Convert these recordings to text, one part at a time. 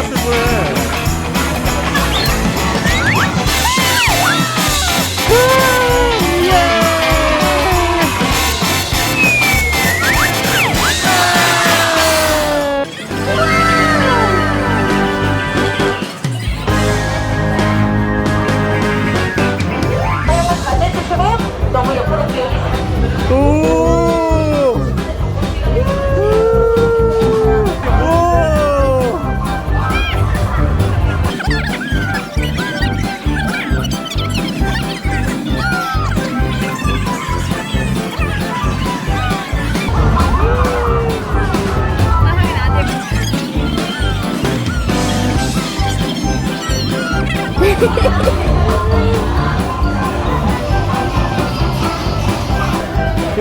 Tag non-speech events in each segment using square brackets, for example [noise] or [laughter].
오,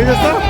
되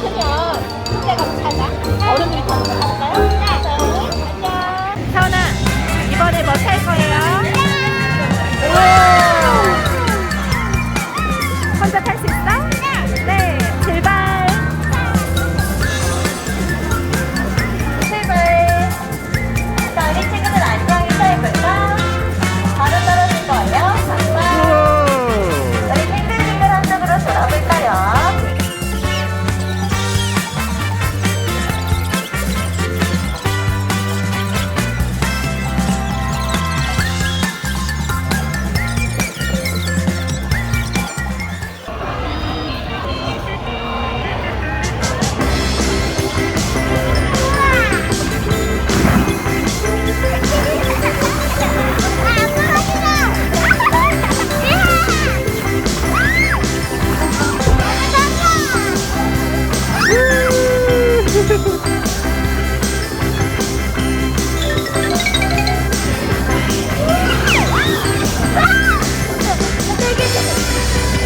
크면. 혼자 가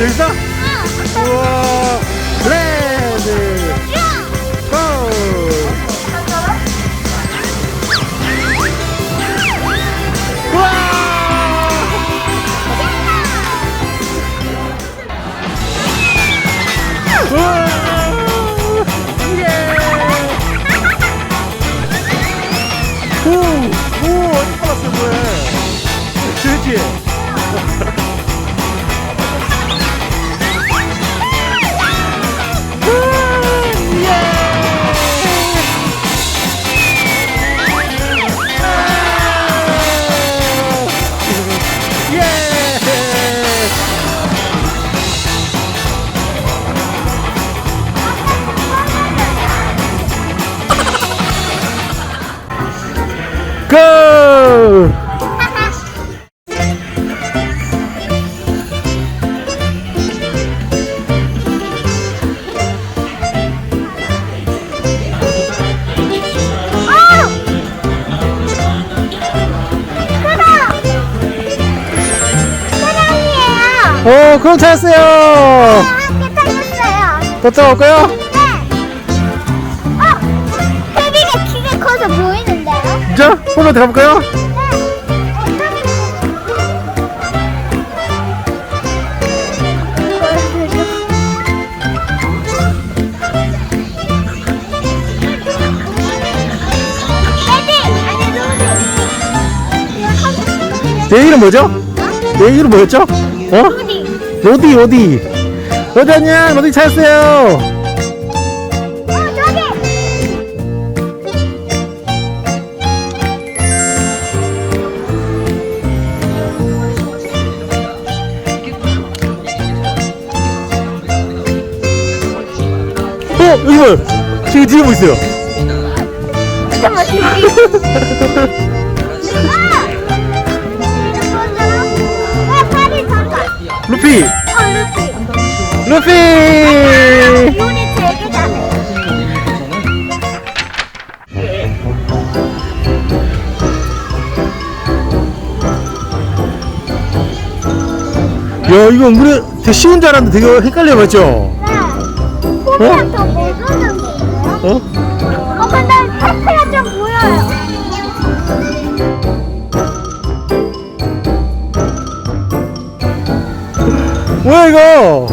재밌어? 우와! 레드! 고! 우와! 우와! 예! 오! 오! 어디 빨았어, 뭐해? 그렇지? 오, 그럼 찾았어요. 도착 올까요? 헤비가 키가 커서 보이는데요? 자, 한번 들어가볼까요? 내 이름 뭐죠? 내 이름 뭐였죠? 어? 어디 어디? 어디 왔냐? 어디 찾았어요? 어 여기 봐요 지금 뒤에 보고 있어요? [laughs] 루피 어, 루피. 루피 요리 되게 잘해. 야 이거 은근히 되게 쉬운 줄 알았는데 되게 헷갈려 맞죠? 네. 포비랑 더 모르는 거예요? 어? 어, 뭐야 이거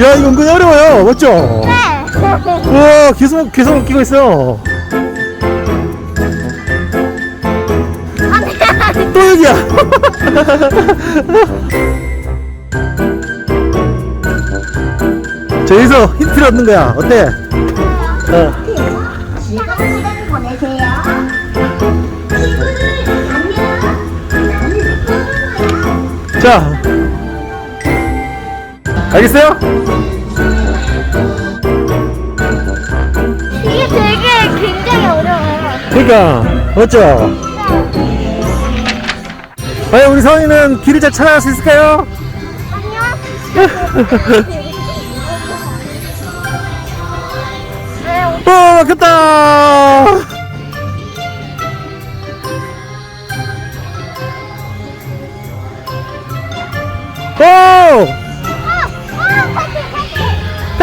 야 이거 은근히 어려워요 맞죠? 네. 우와 계속 계속 끼고 있어 또 여기야 [laughs] 저기서 힌트를 얻는 거야 어때? 어. 즐거운 시간 보내세요. 자 알겠어요? 이게 되게 굉장히 어려워요. 그러니까 맞죠? 과연 우리 성이는 길을 잘 찾아갈 수 있을까요? 안녕. 어 막혔다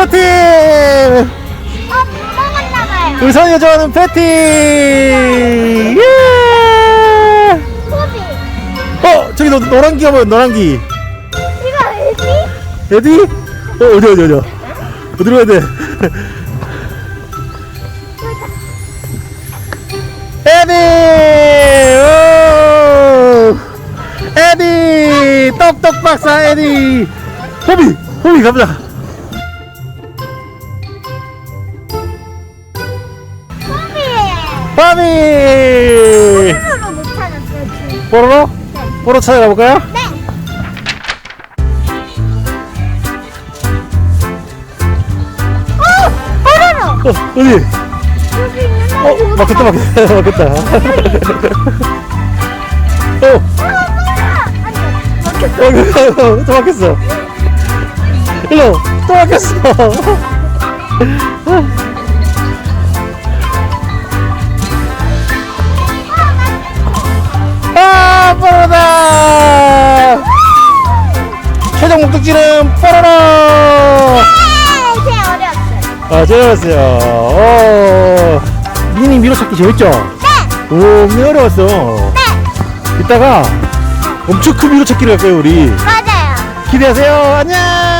패티! 어, 먹었나 봐요. 우리 성이가 좋아하는 패티! 예! 포비. 어 저기 노, 노란기가 뭐야 노란기 이거 왜지? 어디? 어 어디 어디 어디 어디로 가야 돼? 에디! 오! 에디! 떡떡 박사 에디! 호비! 호비 가보자! 못 찾았어요, 지금. 뽀로로? 네. 뽀로 찾아가 볼까요? 네. 어! 뽀로로! 어, 어디? 여기 어, 막혔다, 막혔다, 막혔다. 어, 아! 아니, 막혔어. 어, 또 막혔어. 일로, 또 막혔어. [laughs] 뽀로로다! 최종 목적지는 뽀로로! 네, 제일 어려웠어요. 아, 재밌었어요. 오, 미니 미로 찾기 재밌죠? 네! 오, 엄청 어려웠어. 네! 이따가 엄청 큰 미로 찾기를 할 거예요, 우리. 맞아요. 기대하세요. 안녕!